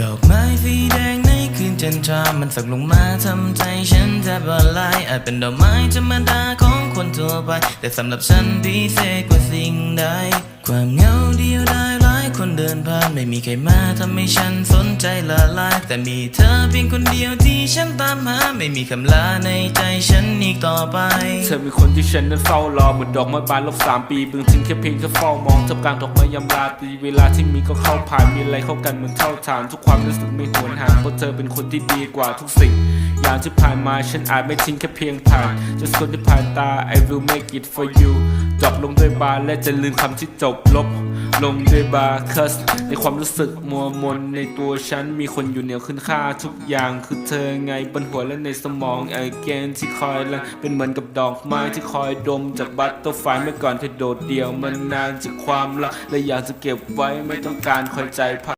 ดอกไม้สีแดงในคืนจันทรามันสักลงมาทำใจฉันแทบละลายอาจเป็นดอกไม้ธรรมดาของคนทั่วไป แต่สำหรับฉันพิเศษกว่าสิ่งใด นเดินผ่านไม่มีใครมาทำให้ฉันสนใจละลาย แต่มีเธอเพียงคนเดียวที่ฉันตามหา ไม่มีคำลาในใจฉันอีกต่อไป เธอเป็นคนที่ฉันนั้นเฝ้ารอเหมือนดอกไม้บานลบสามปีบึงทิ้งแค่เพียงแค่เฝ้ามองทับกลางดอกไม้ยำราตรีเวลาที่มีก็เข้าผ่านมีอะไรเข้ากันเหมือนเท่าฐานทุกความรู้สึกไม่หวนหาเพราะเธอเป็นคนที่ดีกว่าทุกสิ่งอย่างที่ผ่านมาฉันอาจไม่ทิ้งแค่เพียงผ่านจะคนที่ผ่านตา I will make it for you จบลงด้วยบาร์และจะลืมคำที่จบลบ ลงด้วยบาร์คัส ในความรู้สึกมัวมนในตัวฉัน มีคนอยู่เหนือขึ้นค่าทุกอย่างคือเธอไงบนหัวและในสมองไอเกนที่คอยละเป็นเหมือนกับดอกไม้ที่คอยดมจากบัตเตอร์ไฟเมื่อก่อนเธอโดดเดี่ยวมันนานจากความรักและอยากจะเก็บไว้ไม่ต้องการคอยใจพัก